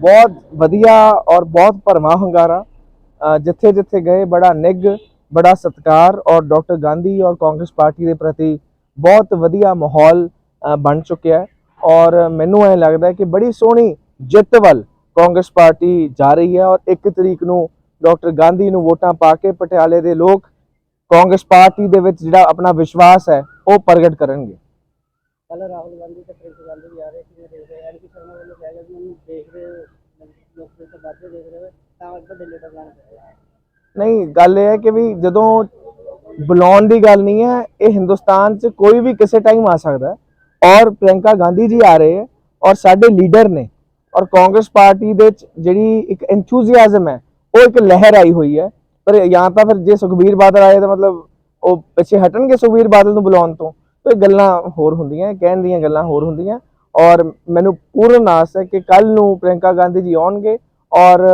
ਬਹੁਤ ਵਧੀਆ ਔਰ ਬਹੁਤ ਭਰਮਾ ਹੁੰਗਾਰਾ। ਜਿੱਥੇ ਜਿੱਥੇ ਗਏ, ਬੜਾ ਨਿੱਘ, ਬੜਾ ਸਤਿਕਾਰ ਔਰ ਡਾਕਟਰ ਗਾਂਧੀ ਔਰ ਕਾਂਗਰਸ ਪਾਰਟੀ ਦੇ ਪ੍ਰਤੀ ਬਹੁਤ ਵਧੀਆ ਮਾਹੌਲ ਬਣ ਚੁੱਕਿਆ ਹੈ। ਔਰ ਮੈਨੂੰ ਇਹ ਲੱਗਦਾ ਕਿ ਬੜੀ ਸੋਹਣੀ ਜਿੱਤ ਵੱਲ ਕਾਂਗਰਸ ਪਾਰਟੀ ਜਾ ਰਹੀ ਹੈ ਔਰ 1 ਤਰੀਕ ਨੂੰ ਡਾਕਟਰ ਗਾਂਧੀ ਨੂੰ ਵੋਟਾਂ ਪਾ ਕੇ ਪਟਿਆਲੇ ਦੇ ਲੋਕ ਕਾਂਗਰਸ ਪਾਰਟੀ ਦੇ ਵਿੱਚ ਜਿਹੜਾ ਆਪਣਾ ਵਿਸ਼ਵਾਸ ਹੈ, ਉਹ ਪ੍ਰਗਟ ਕਰਨਗੇ। ਕੱਲ ਰਾਹੁਲ ਗਾਂਧੀ ਤੇ ਪ੍ਰਿੰਸ ਗਾਂਧੀ ਰਹੇ ਵੱਲੋਂ ਕਿਹਾ ਗਿਆ ਕਿ ਉਹਨੂੰ ਦੇਖ ਰਹੇ ਹੋ ਲੋਕ ਤੇ ਦੇਖ ਰਹੇ ਹੋ ਤਾਂ ਵੱਡੇ ਲੀਡਰ ਬਣ ਗਏ ਨਹੀਂ, ਗੱਲ ਇਹ ਹੈ ਕਿ ਵੀ ਜਦੋਂ ਬੁਲਾਉਣ ਦੀ ਗੱਲ ਨਹੀਂ ਹੈ, ਇਹ ਹਿੰਦੁਸਤਾਨ 'ਚ ਕੋਈ ਵੀ ਕਿਸੇ ਟਾਈਮ ਆ ਸਕਦਾ ਹੈ। ਔਰ ਪ੍ਰਿਯੰਕਾ ਗਾਂਧੀ ਜੀ ਆ ਰਹੇ ਹੈ ਔਰ ਸਾਡੇ ਲੀਡਰ ਨੇ, ਔਰ ਕਾਂਗਰਸ ਪਾਰਟੀ ਦੇ 'ਚ ਜਿਹੜੀ ਇੱਕ ਐਂਥੂਸੀਆਜ਼ਮ ਹੈ, ਉਹ ਇੱਕ ਲਹਿਰ ਆਈ ਹੋਈ ਹੈ। ਪਰ ਜਾਂ ਤਾਂ ਫਿਰ ਜੇ ਸੁਖਬੀਰ ਬਾਦਲ ਆਏ ਤਾਂ ਮਤਲਬ ਉਹ ਪਿੱਛੇ ਹਟਣਗੇ ਸੁਖਬੀਰ ਬਾਦਲ ਨੂੰ ਬੁਲਾਉਣ ਤੋਂ। ਤੇ ਗੱਲਾਂ ਹੋਰ ਹੁੰਦੀਆਂ, ਕਹਿਣ ਦੀਆਂ ਗੱਲਾਂ ਹੋਰ ਹੁੰਦੀਆਂ। ਔਰ ਮੈਨੂੰ ਪੂਰਨ ਆਸ ਹੈ ਕਿ ਕੱਲ ਨੂੰ ਪ੍ਰਿਯੰਕਾ ਗਾਂਧੀ ਜੀ ਆਉਣਗੇ ਔਰ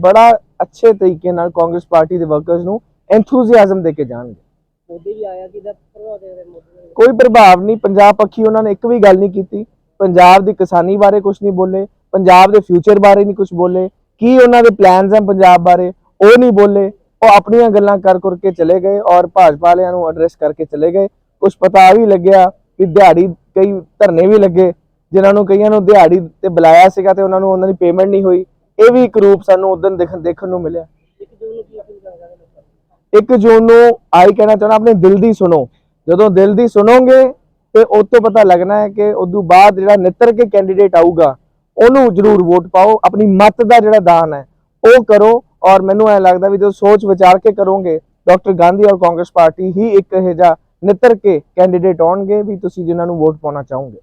ਬੜਾ ਅੱਛੇ ਤਰੀਕੇ ਨਾਲ ਕਾਂਗਰਸ ਪਾਰਟੀ ਦੇ ਵਰਕਰਸ ਨੂੰ ਐਂਥੂਸੀਆਜ਼ਮ ਦੇ ਕੇ ਜਾਣਗੇ। ਮੋਦੀ ਵੀ ਆਇਆ ਕਿ ਦਾ ਪ੍ਰਭਾਵ ਦੇ ਰਹੇ ਮੋਦੀ ਨੇ ਕੋਈ ਪ੍ਰਭਾਵ ਨਹੀਂ ਪੰਜਾਬ ਪੱਖੀ ਉਹਨਾਂ ਨੇ ਇੱਕ ਵੀ ਗੱਲ ਨਹੀਂ ਕੀਤੀ। ਪੰਜਾਬ ਦੀ ਕਿਸਾਨੀ ਬਾਰੇ ਕੁਝ ਨਹੀਂ ਬੋਲੇ ਪੰਜਾਬ ਦੇ ਫਿਊਚਰ ਬਾਰੇ ਨਹੀਂ ਕੁਝ ਬੋਲੇ ਕੀ ਉਹਨਾਂ ਦੇ ਪਲਾਨਸ ਹਨ ਪੰਜਾਬ ਬਾਰੇ ਉਹ ਨਹੀਂ ਬੋਲੇ। ਉਹ ਆਪਣੀਆਂ ਗੱਲਾਂ ਕਰ ਕਰ ਕੇ ਚਲੇ ਗਏ ਔਰ ਭਾਜਪਾ ਵਾਲਿਆਂ ਨੂੰ ਐਡਰੈਸ ਕਰਕੇ ਚਲੇ ਗਏ। ਕੁਝ ਪਤਾ ਵੀ ਲੱਗਿਆ ਕਿ ਦਿਹਾੜੀ ਕਈ ਧਰਨੇ ਵੀ ਲੱਗੇ ਜਿਨ੍ਹਾਂ ਨੂੰ ਕਈਆਂ ਨੂੰ ਦਿਹਾੜੀ ਤੇ ਬੁਲਾਇਆ ਸੀਗਾ ਤੇ ਉਹਨਾਂ ਨੂੰ ਉਹਨਾਂ ਦੀ ਪੇਮੈਂਟ ਨਹੀਂ ਹੋਈ ਇਹ ਵੀ ਇੱਕ ਰੂਪ ਸਾਨੂੰ ਉਦੋਂ ਦੇਖਣ ਦੇਖਣ ਨੂੰ ਮਿਲਿਆ। ਇੱਕ ਜੂਨ ਨੂੰ ਕੀ ਅਪੀਲ ਕਰਦਾ ਲੋਕਾਂ ਨੂੰ 1 ਜੂਨ ਨੂੰ ਆਈ ਕਹਿਣਾ ਚਾਹੁੰਦਾ ਆਪਣੇ ਦਿਲ ਦੀ ਸੁਣੋ। ਜਦੋਂ ਦਿਲ ਦੀ ਸੁਣੋਗੇ ਤੇ ਉਹ ਤੋਂ ਪਤਾ ਲੱਗਣਾ ਹੈ ਕਿ ਉਦੋਂ ਬਾਅਦ ਜਿਹੜਾ ਨਿੱਤਰ ਕੇ ਕੈਂਡੀਡੇਟ ਆਊਗਾ ਉਹਨੂੰ ਜ਼ਰੂਰ ਵੋਟ ਪਾਓ ਆਪਣੀ ਮਤ ਦਾ ਜਿਹੜਾ ਦਾਨ ਹੈ ਉਹ ਕਰੋ। ਔਰ ਮੈਨੂੰ ਐ ਲੱਗਦਾ ਵੀ ਜਦੋਂ ਸੋਚ ਵਿਚਾਰ ਕੇ ਕਰੋਗੇ ਡਾਕਟਰ ਗਾਂਧੀ ਔਰ ਕਾਂਗਰਸ ਪਾਰਟੀ ਹੀ ਇੱਕ ਇਹ ਜਿਹਾ ਨਿੱਤਰ ਕੇ ਕੈਂਡੀਡੇਟ ਆਉਣਗੇ ਵੀ ਤੁਸੀਂ ਜਿਨ੍ਹਾਂ ਨੂੰ ਵੋਟ ਪਾਉਣਾ ਚਾਹੋਗੇ।